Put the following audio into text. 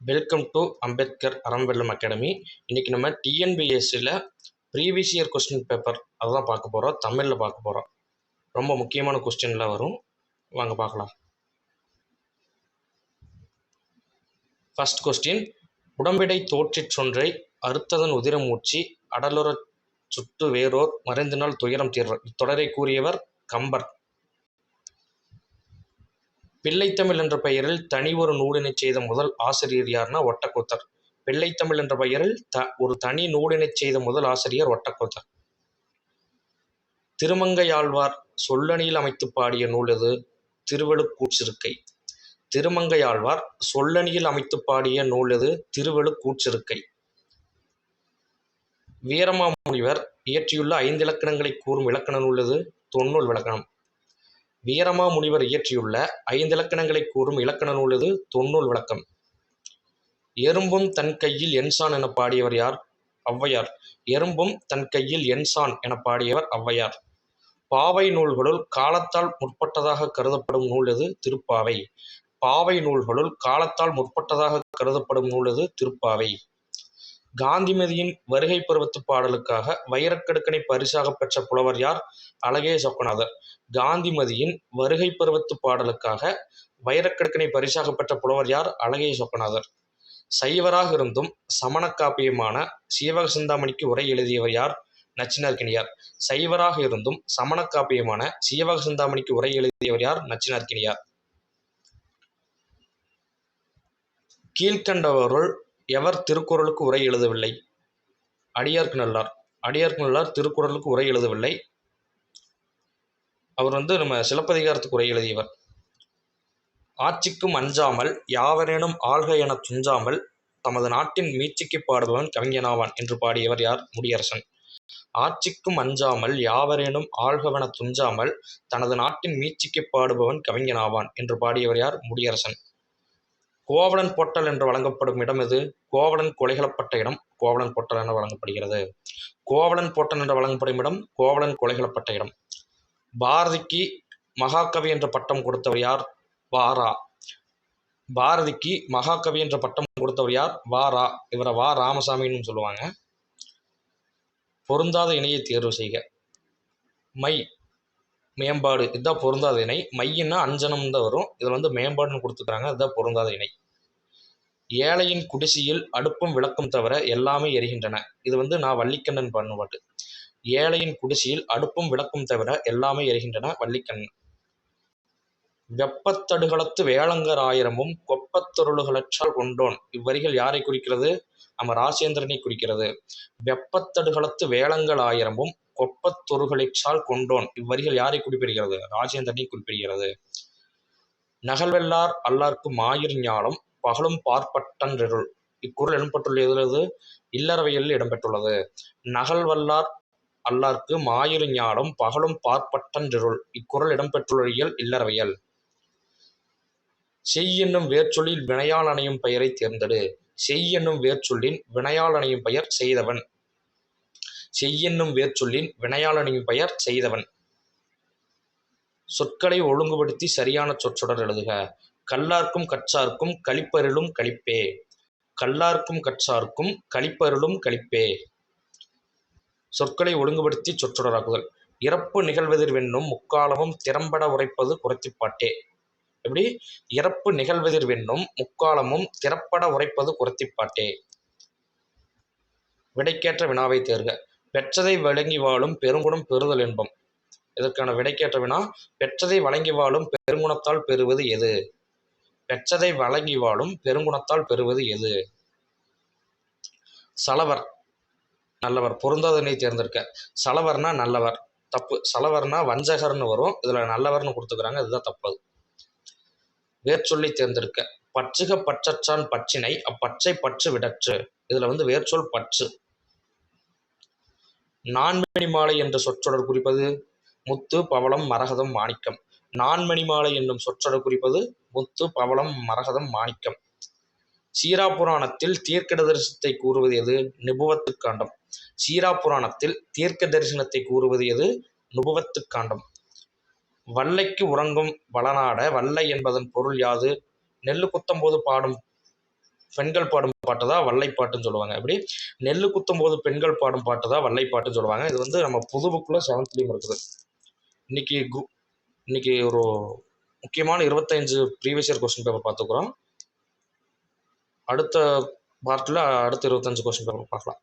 Welcome to Ambedkar அறம்பெல்லம் academy இன்றைக்கி நம்ம டிஎன்பிஎஸ்சியில் ப்ரீவியஸ் இயர் கொஸ்டின் பேப்பர் அதுதான் பார்க்க போகிறோம் தமிழில் பார்க்க போகிறோம் ரொம்ப முக்கியமான கொஸ்டின்லாம் வரும். வாங்க பார்க்கலாம். ஃபஸ்ட் கொஸ்டின் உடம்பிடை தோற்றிற் சொன்றை அறுத்ததன் உதிரம் மூச்சி அடலுற சுட்டு வேரோர் மறைந்தினால் துயரம் தீர்வர் இத்தொடரை கூறியவர் கம்பர். பிள்ளைத்தமிழ் என்ற பெயரில் தனி ஒரு நூலினை செய்த முதல் ஆசிரியர் யார்னா ஒட்டக்கூத்தர். பிள்ளைத்தமிழ் என்ற பெயரில் த ஒரு தனி நூலினை செய்த முதல் ஆசிரியர் ஒட்டக்கூத்தர். திருமங்கையாழ்வார் சொல்லணியில் அமைத்து பாடிய நூல் எது? திருவெழுக்கூற்றிருக்கை. திருமங்கையாழ்வார் சொல்லணியில் அமைத்து பாடிய நூல் எது? திருவெழுக்கூற்றிருக்கை. வீரமாமுனிவர் இயற்றியுள்ள ஐந்து இலக்கணங்களை கூறும் இலக்கண நூல் எது? தொன்னூல் விளக்கணம். வீரமா முனிவர் இயற்றியுள்ள ஐந்து இலக்கணங்களை கூறும் இலக்கண நூலது தொன்னூல் விளக்கம். எறும்பும் தன் கையில் என்சான் என பாடியவர் யார்? ஔவையார். எறும்பும் தன் கையில் என்சான் என பாடியவர் ஔவையார். பாவை நூல்களுள் காலத்தால் முற்பட்டதாக கருதப்படும் நூல் எது திருப்பாவை. பாவை நூல்களுள் காலத்தால் முற்பட்டதாக கருதப்படும் நூல் எது திருப்பாவை. காந்திமதியின் வருகை பருவத்து பாடலுக்காக வைரக்கடுக்கனை பரிசாக பெற்ற புலவர் யார்? அழகே சொக்கநாதர் காந்திமதியின் வருகை பருவத்து பாடலுக்காக வைரக்கடுக்கனை பரிசாக பெற்ற புலவர் யார்? அழகே சொக்கநாதர் சைவராக இருந்தும் சமண காப்பியமான சீவக சிந்தாமணிக்கு உரை எழுதியவர் யார்? நச்சினார்கினியார் சைவராக இருந்தும் சமண காப்பியமான சீவக சிந்தாமணிக்கு உரை எழுதியவர் யார்? நச்சினார்கினியார் கீழ்கண்டவருள் எவர் திருக்குறளுக்கு உரை எழுதவில்லை? அடியார்க்கு நல்லார். அடியார்க்கு நல்லார் திருக்குறளுக்கு உரை எழுதவில்லை. அவர் வந்து நம்ம சிலப்பதிகாரத்துக்கு உரை எழுதியவர். ஆட்சிக்கும் அஞ்சாமல் யாவரேனும் ஆள்க என துஞ்சாமல் தமது நாட்டின் மீட்சிக்கு பாடுபவன் கவிஞனாவான் என்று பாடியவர் யார்? முடியரசன். ஆட்சிக்கும் அஞ்சாமல் யாவரேனும் ஆள்கவன துஞ்சாமல் தனது நாட்டின் மீட்சிக்கு பாடுபவன் கவிஞனாவான் என்று பாடியவர் யார்? முடியரசன். கோவலன் பொட்டல் என்று வழங்கப்படும் இடம் எது? கோவலன் கொலைகளப்பட்ட இடம் கோவலன் பொட்டல் என வழங்கப்படுகிறது. கோவலன் பொட்டல் என்று வழங்கப்படும் இடம் கோவலன் கொலைகளப்பட்ட இடம். பாரதிக்கு மகாகவி என்ற பட்டம் கொடுத்தவர் யார்? வாரா பாரதிக்கு மகாகவி என்ற பட்டம் கொடுத்தவர் யார்? வாரா இவரை வா ராமசாமின்னு சொல்லுவாங்க. பொருந்தாத இணையை தேர்வு செய்க. மை மேம்பாடு இதுதான் பொருந்தாத இணை. மையன்னா அஞ்சனம் தான் வரும். இதில் வந்து மேம்பாடுன்னு கொடுத்துக்கிறாங்க அதுதான் பொருந்தாத இணை. ஏழையின் குடிசையில் அடுப்பும் விளக்கும் தவிர எல்லாமே எரிகின்றன. இது வந்து நான் வள்ளிக்கண்ணன் பண்ணுவாட்டு ஏழையின் குடிசையில் அடுப்பும் விளக்கும் தவிர எல்லாமே எரிகின்றன வள்ளிக்கண்ணன். வெப்பத்தடுகளத்து வேளங்கர் ஆயிரமும் கொப்பத்தொருளுகளற்றால் கொண்டோன். இவ்வரிகள் யாரை குறிக்கிறது? நம்ம ராசேந்திரனை குறிக்கிறது. வெப்பத்தடுகளத்து வேளங்கள் ஆயிரமும் கொப்பத்தொருகளிற்றால் கொண்டோன். இவ்வரிகள் யாரை குறிப்பிடுகிறது? ராஜேந்திரனை குறிப்பிடுகிறது. நகல்வெல்லார் அல்லார்க்கு மாயிர் ஞானம் பகலும் பார்ப்பட்டன்றிருள். இக்குறள் இடம்பெற்றுள்ள எதிரது இல்லறவையில் இடம்பெற்றுள்ளது. நகல்வல்லார் அல்லார்க்கு மாயிரு ஞானம் பகலும் பார்ப்பட்டன்றிருள். இக்குறள் இடம்பெற்றுள்ள இல்லறவையல் செய் என்னும் வேர்ச்சொல்லில் வினையால் அணையும் பெயரை தேர்ந்தெடு. செய் என்னும் வேர்ச்சொல்லின் வினையால் அணையும் பெயர் செய்தவன். செய்யென்னும் வேர்ச்சொல்லின் வினையாளனின் பெயர் செய்தவன். சொற்களை ஒழுங்குபடுத்தி சரியான சொற்றொடர் எழுதுக. கல்லார்க்கும் கற்றார்க்கும் கழிப்பருளும் கழிப்பே. கல்லார்க்கும் கற்றார்க்கும் கழிப்பருளும் கழிப்பே. சொற்களை ஒழுங்குபடுத்தி சொற்றொடராக்குதல். இறப்பு நிகழ்வதிர் வென்னும் முக்காலமும் திறம்பட உரைப்பது குறைத்திப்பாட்டே. எப்படி? இறப்பு நிகழ்வதிர்வென்னும் முக்காலமும் திறப்பட உரைப்பது குறைத்திப்பாட்டே. விடைக்கேற்ற வினாவை தேர்க. பெற்றதை வழங்கி வாழும் பெருங்குணம் பெறுதல் என்பம் இதற்கான விடைக்கேற்ற வினா பெற்றதை வழங்கி வாழும் பெருங்குணத்தால் பெறுவது எது? பெற்றதை வழங்கி வாழும் பெருங்குணத்தால் பெறுவது எது? சலவர் நல்லவர். பொருந்தாதனை தேர்ந்தெடுக்க. சலவர்னா நல்லவர். தப்பு. சலவர்னா வஞ்சகர்னு வரும். இதுல நல்லவர்னு கொடுத்துக்கிறாங்க. இதுதான் தப்பு வேர்ச்சொல்லி தேர்ந்தெடுக்க. பற்றுக பற்றற்றான் பற்றினை அப்பற்றை பற்று விடற்று. இதுல வந்து வேர்ச்சொல் பற்று. நான்மணி மாலை என்ற சொற்றொடர் குறிப்பது முத்து பவளம் மரகதம் மாணிக்கம். நான்மணி மாலை என்னும் சொற்றொடர் குறிப்பது முத்து பவளம் மரகதம் மாணிக்கம். சீரா புராணத்தில் தீர்க்க தரிசனத்தை கூறுவது எது? நிபுவத்து காண்டம். சீரா புராணத்தில் தீர்க்க தரிசனத்தை கூறுவது எது? நுபுவத்து காண்டம். வல்லைக்கு உறங்கும் வளநாட வல்லை என்பதன் பொருள் யாது? நெல்லு குத்தம்போது பாடும் பெண்கள் பாடும் பாட்டு தான் வல்லைப்பாட்டுன்னு சொல்லுவாங்க. அப்படி நெல் குத்தும் போது பெண்கள் பாடும் பாட்டு தான் வல்லைப்பாட்டுன்னு சொல்லுவாங்க. இது வந்து நம்ம புது புக்கில் செவன்த்லேயும் இருக்குது. இன்னைக்கு கு இன்னைக்கு ஒரு முக்கியமான இருபத்தஞ்சு ப்ரீவியஸ் இயர் கொஸ்டின் பேப்பர் பார்த்துக்குறோம். அடுத்த பார்ட்டில் அடுத்த இருபத்தஞ்சு கொஸ்டின் பேப்பர் பார்க்கலாம்.